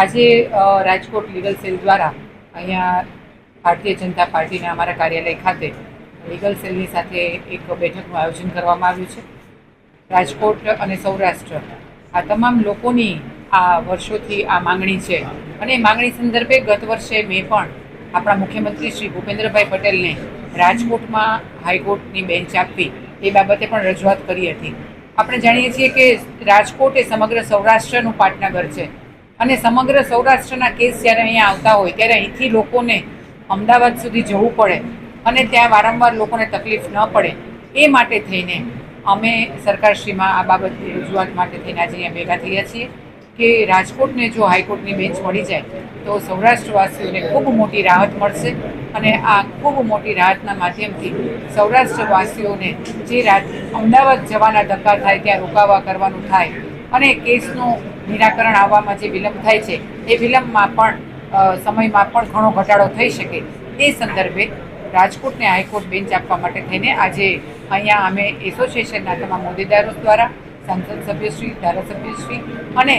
આજે Rajkot legal cell દ્વારા અહીંયા ભારતીય જનતા પાર્ટીના અમારા કાર્યાલય ખાતે લીગલ સેલની સાથે એક બેઠકનું આયોજન કરવામાં આવ્યું છે. રાજકોટ અને સૌરાષ્ટ્ર આ તમામ લોકોની આ વર્ષોથી આ માંગણી છે અને એ માંગણી સંદર્ભે ગત વર્ષે મેં પણ આપણા મુખ્યમંત્રી શ્રી ભૂપેન્દ્રભાઈ પટેલને રાજકોટમાં હાઈકોર્ટની બેન્ચ આપવી એ બાબતે પણ રજૂઆત કરી હતી. આપણે જાણીએ છીએ કે રાજકોટ એ સમગ્ર સૌરાષ્ટ્રનું પાટનગર છે. અને સમગ્ર સૌરાષ્ટ્રના કેસ જ્યારે અહીંયા આવતા હોય, ત્યારે અહીંથી લોકોને અમદાવાદ સુધી જવું પડે અને ત્યાં વારંવાર લોકોને તકલીફ ન પડે. એ માટે થઈને અમે સરકારશ્રીમાં આ બાબતની રજૂઆત માટે થઈને આજે અહીંયા ભેગા થયા છીએ કે રાજકોટને જો હાઈકોર્ટની બેન્ચ મળી જાય, તો સૌરાષ્ટ્રવાસીઓને ખૂબ મોટી રાહત મળશે અને આ ખૂબ મોટી રાહતના માધ્યમથી સૌરાષ્ટ્રવાસીઓને જે રાત અમદાવાદ જવાના ધક્કા થાય, ત્યાં રોકાવા કરવાનું થાય અને કેસનું નિરાકરણ આવવામાં જે વિલંબ થાય છે, એ વિલંબમાં પણ સમયમાં પણ ઘણો ઘટાડો થઈ શકે. એ સંદર્ભે રાજકોટને હાઈકોર્ટ બેન્ચ આપવા માટે થઈને આજે અહીંયા અમે એસોસિએશનના તમામ હોદ્દેદારો દ્વારા, સંસદ સભ્યશ્રી, ધારાસભ્યશ્રી અને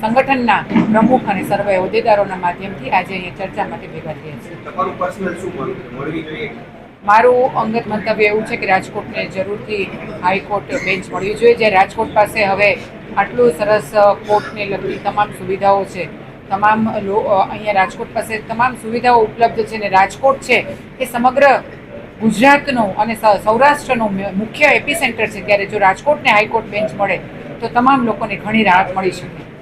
સંગઠનના પ્રમુખ અને સર્વે હોદ્દેદારોના માધ્યમથી આજે અહીંયા ચર્ચા માટે ભેગા થયા છીએ. મારું અંગત મંતવ્ય એવું છે કે રાજકોટને જરૂરથી હાઈકોર્ટ બેન્ચ મળવી જોઈએ. જે રાજકોટ પાસે હવે આટલું સરસ કોર્ટને લગતી તમામ સુવિધાઓ છે, તમામ અહીંયા રાજકોટ પાસે તમામ સુવિધાઓ ઉપલબ્ધ છે ને રાજકોટ છે એ સમગ્ર ગુજરાતનું અને સૌરાષ્ટ્રનું મુખ્ય એપી સેન્ટર છે. ત્યારે જો રાજકોટને હાઈકોર્ટ બેન્ચ મળે તો તમામ લોકોને ઘણી રાહત મળી શકે.